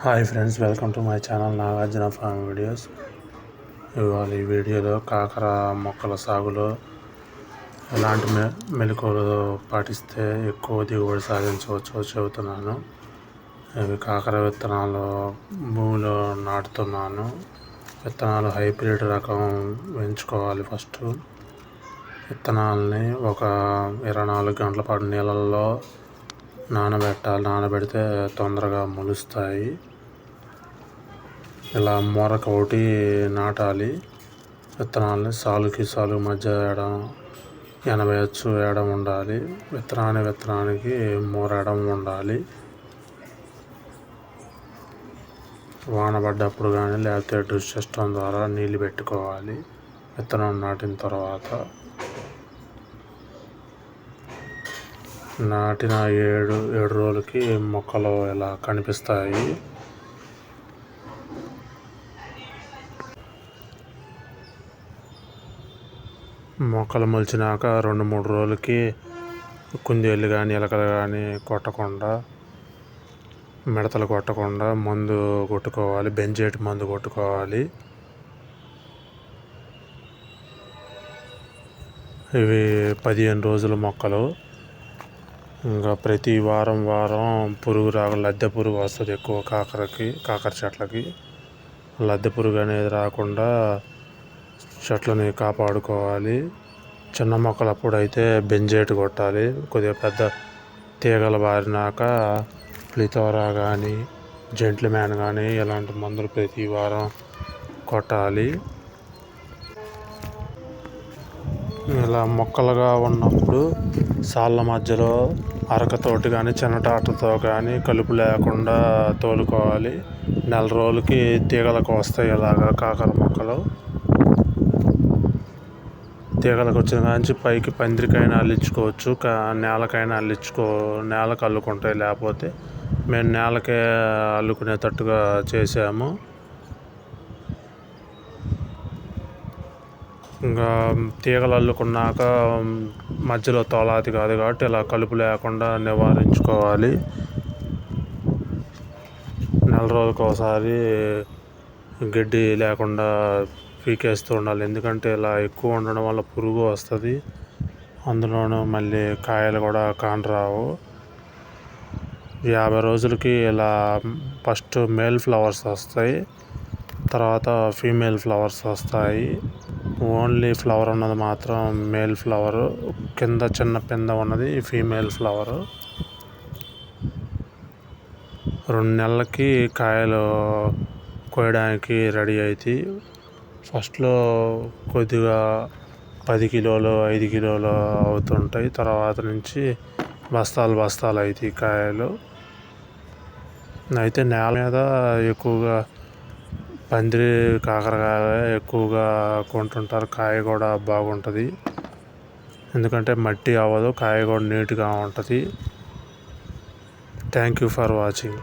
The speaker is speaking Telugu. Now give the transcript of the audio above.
Hi friends welcome to my channel Nagarjuna farm videos. ఇవాళ ఈ వీడియోలో కాకర మొక్కల సాగులో ఎలాంటి మె మెలకువలు పాటిస్తే ఎక్కువ దిగుబడి సాధించవచ్చో చెబుతున్నాను. ఇవి కాకర విత్తనాలు భూమిలో నాటుతున్నాను. విత్తనాలు హైబ్రిడ్ రకం ఎంచుకోవాలి ఫస్ట్. విత్తనాలని ఒక ఇరవై నాలుగు గంటల పాటు నీళ్ళల్లో నానబెట్టాలి. నానబెడితే తొందరగా మొలుస్తాయి. ఇలా మొరక ఒకటి నాటాలి. విత్తనాలని సాలుకి సాలు మధ్య ఎడం ఎనభై అచ్చు ఎడం ఉండాలి. విత్తనాన్ని విత్తనానికి మూర ఉండాలి. వాన పడ్డప్పుడు కానీ లేకపోతే డ్రిప్ సిస్టమ్ ద్వారా నీళ్ళు పెట్టుకోవాలి. విత్తనం నాటిన తర్వాత నాటిన ఏడు ఏడు రోజులకి మొక్కలు ఇలా కనిపిస్తాయి? మొక్కలు మొలిచినాక రెండు మూడు రోజులకి కుందేళ్ళు కానీ ఎలకలు కానీ కొట్టకుండా మిడతలు కొట్టకుండా మందు కొట్టుకోవాలి బెంజేటి మందు కొట్టుకోవాలి. ఇవి పదిహేను రోజుల మొక్కలు. ఇంకా ప్రతి వారం వారం పురుగు రాక లద్దె పురుగు వస్తుంది ఎక్కువ కాకరకి కాకర చెట్లకి. లద్దె పురుగు అనేది రాకుండా చెట్లని కాపాడుకోవాలి. చిన్న మొక్కలు అప్పుడైతే బెంజేట్ కొట్టాలి. కొద్దిగా పెద్ద తీగలు బారినాక ఫ్లితోరా కానీ జెంట్లు మ్యాన్ కానీ ఇలాంటి మందులు ప్రతి వారం కొట్టాలి. ఇలా మొక్కలుగా ఉన్నప్పుడు సాళ్ళ మధ్యలో అరకతోటి కానీ చిన్నటాటతో కానీ కలుపు లేకుండా తోలుకోవాలి. నెల రోజులకి తీగలకు వస్తాయి ఇలాగా కాకర మొక్కలు. తీగలకు వచ్చిన కాంచి పైకి పందిరికైనా అల్లించుకోవచ్చు. కా నేలకైనా అల్లించుకో నేలకు అల్లుకుంటాయి లేకపోతే. మేము నేలకే అల్లుకునేటట్టుగా చేసాము ఇంకా తీగలు అల్లుకున్నాక మధ్యలో తోలాది కాదు కాబట్టి ఇలా కలుపు లేకుండా నివారించుకోవాలి. నెల రోజులకు ఒకసారి గడ్డి లేకుండా పీకేస్తూ ఉండాలి. ఎందుకంటే ఇలా ఎక్కువ ఉండడం వల్ల పురుగు వస్తుంది. అందులోనూ మళ్ళీ కాయలు కూడా కానరావు. యాభై రోజులకి ఇలా ఫస్ట్ మేల్ ఫ్లవర్స్ వస్తాయి. తర్వాత ఫీమేల్ ఫ్లవర్స్ వస్తాయి. ఓన్లీ ఫ్లవర్ ఉన్నది మాత్రం మేల్ ఫ్లవర్. కింద చిన్న పింద ఉన్నది ఫీమేల్ ఫ్లవర్. రెండు నెలలకి కాయలు కోయడానికి రెడీ అవుతాయి ఫస్ట్లో కొద్దిగా పది కిలోలు ఐదు కిలోలు అవుతుంటాయి. తర్వాత నుంచి బస్తాలు బస్తాలు అవుతాయి కాయలు. అయితే నేల మీద ఎక్కువగా పందిరి కాకరకాయ ఎక్కువగా కొంటుంటారు. కాయ కూడా బాగుంటుంది. ఎందుకంటే మట్టి అవ్వదు కాయ కూడా నీట్గా ఉంటుంది. Thank you for watching